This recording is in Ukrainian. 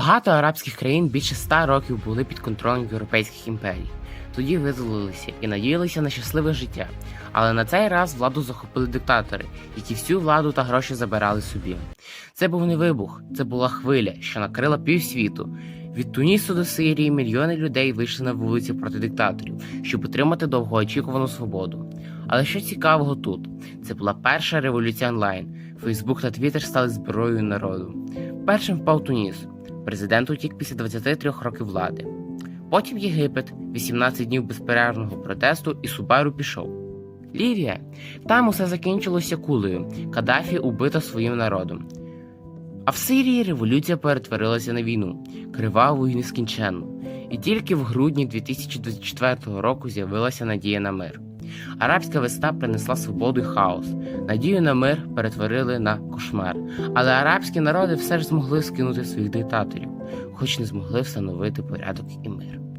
Багато арабських країн більше ста років були під контролем європейських імперій. Тоді визволилися і надіялися на щасливе життя. Але на цей раз владу захопили диктатори, які всю владу та гроші забирали собі. Це був не вибух, це була хвиля, що накрила півсвіту. Від Тунісу до Сирії мільйони людей вийшли на вулиці проти диктаторів, щоб отримати довгоочікувану свободу. Але що цікавого тут? Це була перша революція онлайн. Фейсбук та Твіттер стали зброєю народу. Першим впав Туніс. Президент утік після 23 років влади. Потім Єгипет, 18 днів безперервного протесту, і Субару пішов. Лівія. Там усе закінчилося кулею. Каддафі убито своїм народом. А в Сирії революція перетворилася на війну, криваву і нескінченну. І тільки в грудні 2024 року з'явилася надія на мир. Арабська весна принесла свободу і хаос. Надію на мир перетворили на кошмар. Але арабські народи все ж змогли скинути своїх диктаторів, хоч не змогли встановити порядок і мир.